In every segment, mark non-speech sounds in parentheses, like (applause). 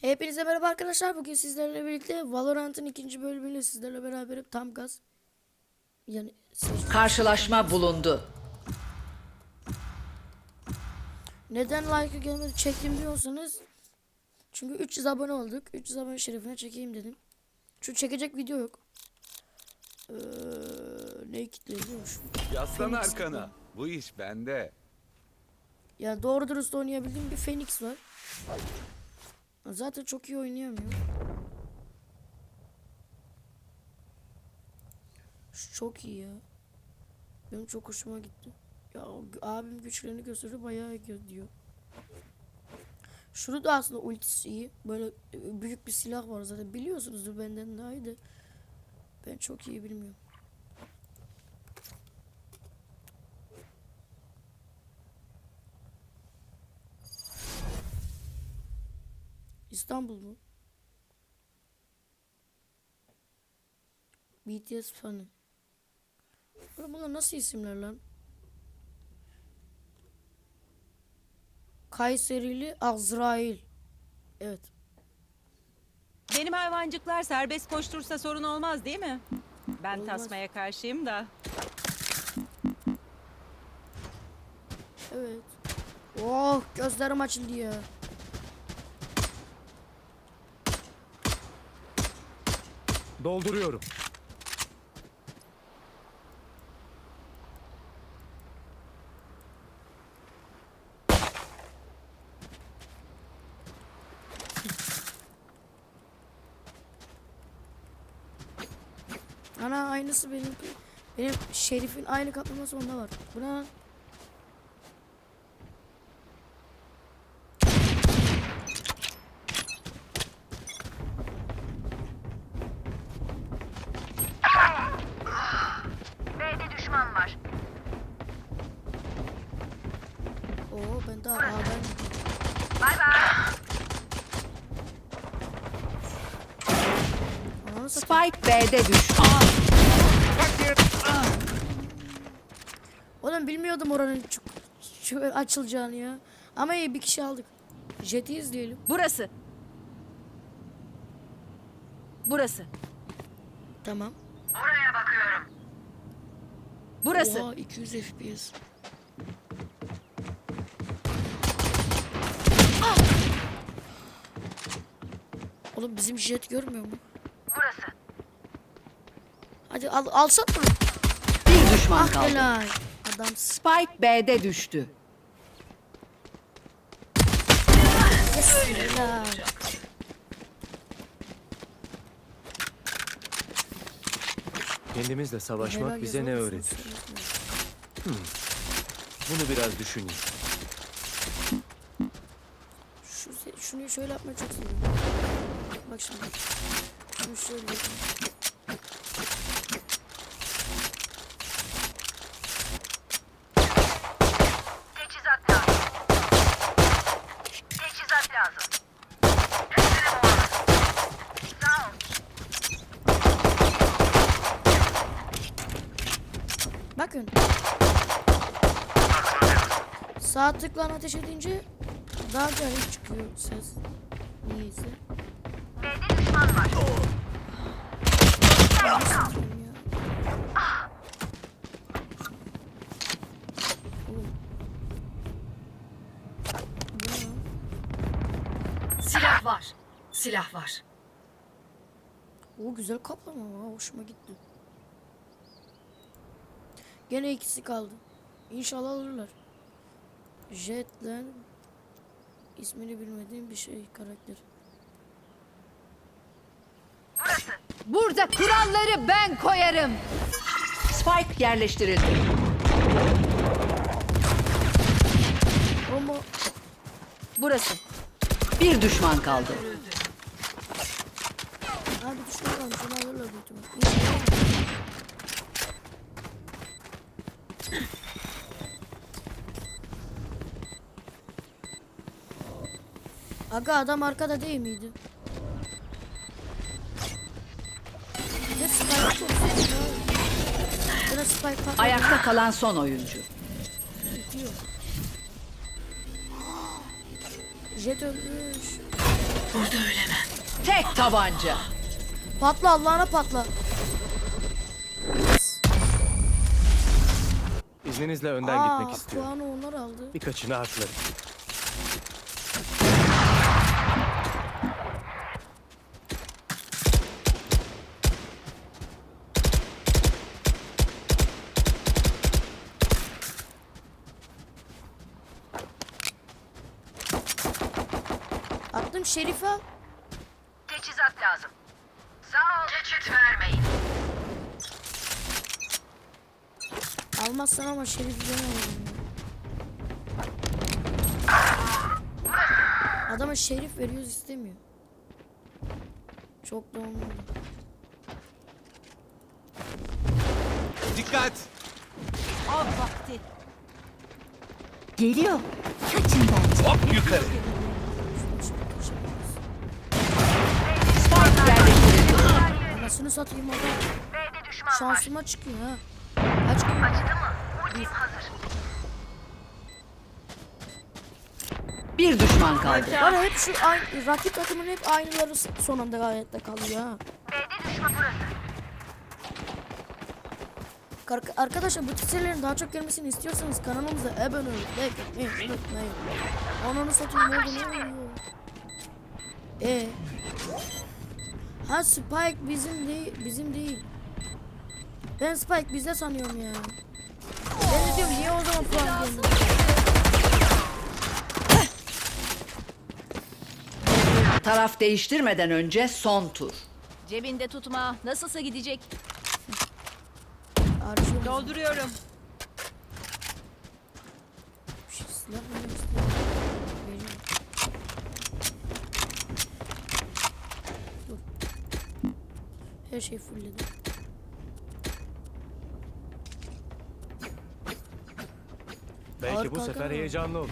Hepinize merhaba arkadaşlar. Bugün sizlerle birlikte Valorant'ın ikinci bölümüyle sizlerle beraberim. Tam gaz. Yani Karşılaşma bulundu. neden like'ı gelmedi çektim diyorsanız çünkü 300 abone olduk. 300 abone şerefine çekeyim dedim. Çünkü çekecek video yok. Ee, neyi kitleymiş? Yaslan Phoenix arkana. Bu iş bende. Yani doğru dürüst oynayabildiğim bir Phoenix var. Zaten çok iyi oynayamıyor. Çok iyi ya. Benim çok hoşuma gitti. Ya abim güçlerini gösteriyor bayağı diyor. Şunu da aslında ultisi iyi. Böyle e, büyük bir silah var zaten biliyorsunuzdur benden daha iyi de. Ben çok iyi bilmiyorum. İstanbul mu? BTS fanı. Oğlum bunlar nasıl isimler lan? Kayserili Azrail. Evet. Benim hayvancıklar serbest koştursa sorun olmaz değil mi? Ben Olmaz. tasmaya karşıyım da. Evet. Oh gözlerim açıldı ya. Dolduruyorum. Ana aynısı benimki. Benim Şerif'in aynı kaplaması onda var. Bu ne lan? B'de düşman var. Oo ben daha A'dan Bay bay. Ananı satayım. Spike B'de düştü. Oğlum bilmiyordum oranın çok, çok açılacağını ya. Ama iyi bir kişi aldık. Jet'i izleyelim. Burası. Burası. Tamam. Oraya bakıyorum. Burası. Oha 200 FPS. Oğlum bizim jet görmüyor mu? Hadi al alsana bunu. Bir düşman Ah kaldı. helal. Adam Spike B'de düştü. helal. Kendimizle savaşmak Helal bize ne öğretir? mısın? Bunu biraz düşüneyim. Şu, şunu şöyle yapmayı çok seviyorum. Bak şimdi. Şunu şöyle yapayım. Teçhizat lazım. Teçhizat lazım. Üstüne boğalım. Sağ ol. Bakın. Sağ tıkla ateş edince daha garip çıkıyor ses. Niyeyse. B'de düşman var. Silah var. Silah var. O güzel kaplama ha hoşuma gitti. Gene ikisi kaldı. İnşallah alırlar. Jet'le ismini bilmediğim bir şey karakter. Burası. Burada kuralları ben koyarım. Spike yerleştirildi. Ama Burası. Bir düşman kaldı. abi düşman kalmış onu alırlar büyük ihtimal. Aga adam arkada değil miydi? Ne spike çok ya. Bana spike patladı. Ayakta kalan son oyuncu. Bitiyor. Jet ölmüş. Tek tabanca. Patla Allah'ına patla. İzninizle önden Aa, gitmek istiyorum. puanı onlar aldı. Birkaçını harflarım. Attım Şerif'e. Teçhizat lazım. Sağ ol. Geçit vermeyin. Almazsan ama Şerif'i ben alayım ya. Adama Şerif veriyoruz istemiyor. Çok olmadı. Dikkat! Av vakti. Geliyor. Kaçın bence. Hop yukarı. Anasını satayım adam. B'de düşman var. Şansıma çıkıyor ha. Kaç gün Acıdı mı? Ultim hazır. Bir düşman kaldı. Bana hep şu aynı, rakip takımın hep aynıları son anda gayette kalıyor ha. B'de düşman burası. Kar- Arkadaşlar bu serilerin daha çok gelmesini istiyorsanız kanalımıza abone olun. Like atmayı unutmayın. Ananı satayım orada ne oluyor? E Ha Spike bizim değil, bizim değil. Ben Spike bizde sanıyorum ya. Ben de diyorum niye o zaman puan gelmiyor? Taraf değiştirmeden önce son tur. Cebinde tutma. Nasılsa gidecek. Harcıyorum. Dolduruyorum. Bir şey silah vermek istiyorum. Vereyim. Dur. Her şey fullledim. Belki Ağır bu sefer ama. heyecanlı olur.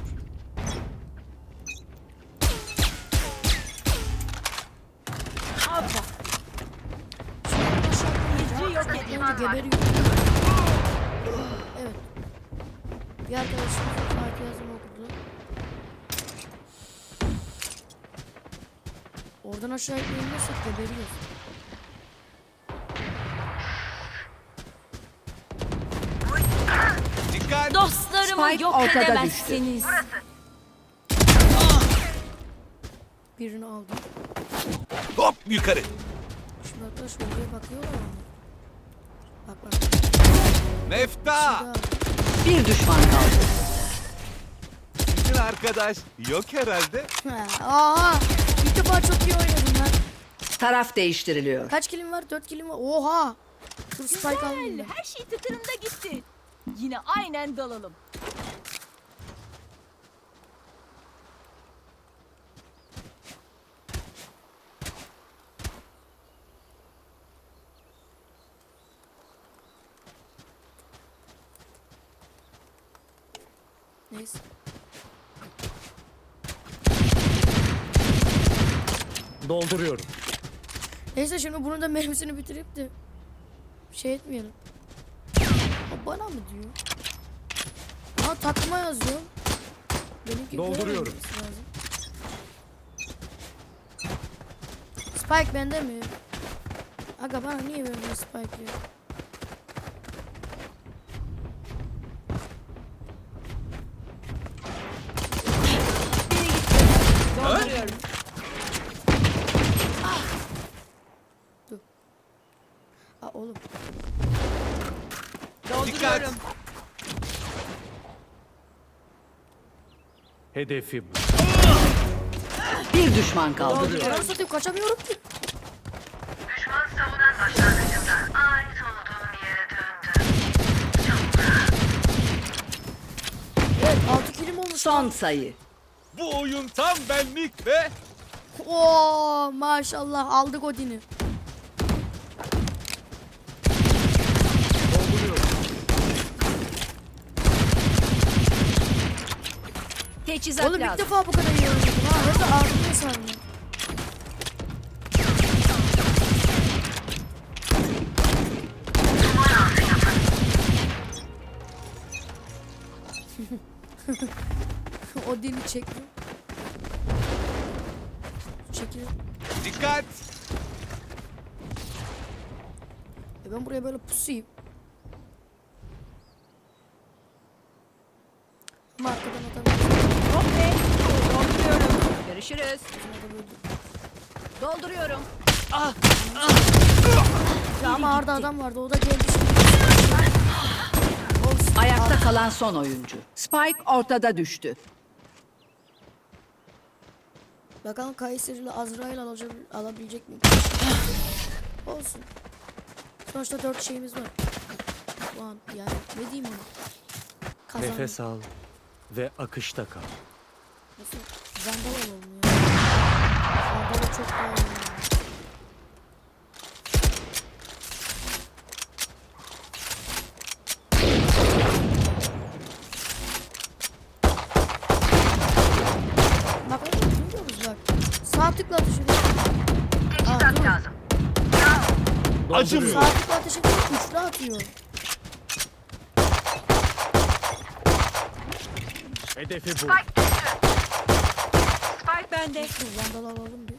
yok geberiyor. Evet. Bir arkadaşımız Fatih yazımı okudu. Oradan aşağı inmezsek geberiyoruz. Spike yok ortada edemezsiniz. Birini aldım. Hop yukarı. Şimdi arkadaş oraya bakıyorlar ama. Bak bak. Mefta! Bir düşman kaldı. Sizin arkadaş yok herhalde. Ha, Aha! İlk defa çok iyi oynadım lan. Taraf değiştiriliyor. Kaç kilim var? 4 kilim var. Oha! Dur spike ben. Her şey tıkırında gitti. Yine aynen dalalım. Neyse. Dolduruyorum. Neyse şimdi bunun da mermisini bitirip de şey etmeyelim. O bana mı diyor? Aa takıma yazıyor. Benimki Dolduruyorum. böyle lazım. Spike bende mi? Aga bana niye vermiyor Spike ya? Dolduruyorum. Aa oğlum. Dolduruyorum. Hedefi bu. Bir düşman kaldı. Ananı satayım kaçamıyorum ki. Düşman savunan başlangıcında ait olduğum yere döndü. Evet 6 kilim olmuş. Son sayı. Bu oyun tam benlik ve Oo maşallah aldık Odin'i. Teçhizat Oğlum ilk lazım. defa bu kadar iyi oynadım ha. De ardımda sandım. (laughs) Odin'i çektim. Çekeyim ki? Dikkat. E ben buraya böyle pusayım. Ama arkadan adam Hop be. Dolduruyorum. Görüşürüz. Dolduruyorum. Ya ama Arda adam vardı o da geldi şimdi. Ayakta kalan son oyuncu. Spike ortada düştü. Bakalım Kayseri'li Azrail alacak, alabilecek mi? Olsun. Sonuçta dört şeyimiz var. Ulan yani ne diyeyim ona? Kazan. Nefes al ve akışta kal. Nasıl? Zandal alalım ya. Çok daha iyi. ya. Bak musun bak? Sağ tıkla. Aa, dur. lazım. Acımıyor. Sağ tıkla ateş ediyor. Üçlü atıyor. Hedefi bul. Spike bende. Vandal alalım bir.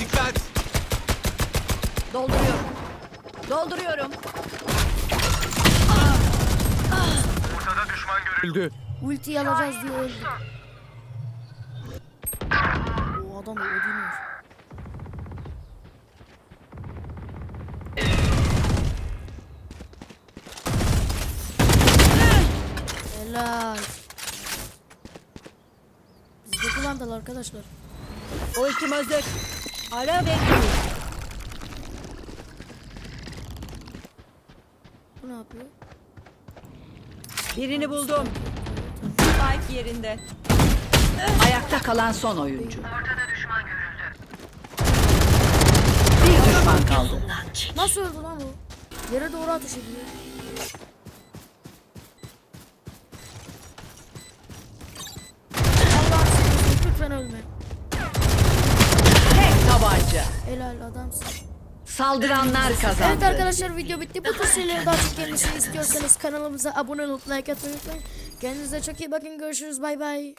Dikkat. Dolduruyorum. Dolduruyorum. Öldü. Ultiyi alacağız diye öldü. O adam Odin Helal. Bizdeki vandal arkadaşlar. Ultim hazır. Ara kur. Bu ne yapıyor? Birini buldum. Spike yerinde. Ayakta kalan son oyuncu. Ortada düşman görüldü. Bir düşman kaldı. Nasıl öldü lan o? Yere doğru ateş ediyor. Lütfen ölme. Tek tabanca. Helal adamsın. Saldıranlar Evet kazandı. arkadaşlar video bitti. Bu tür şeyleri daha çok gelmesini istiyorsanız kanalımıza abone olup like atmayı unutmayın. Kendinize çok iyi bakın. Görüşürüz. Bay bay.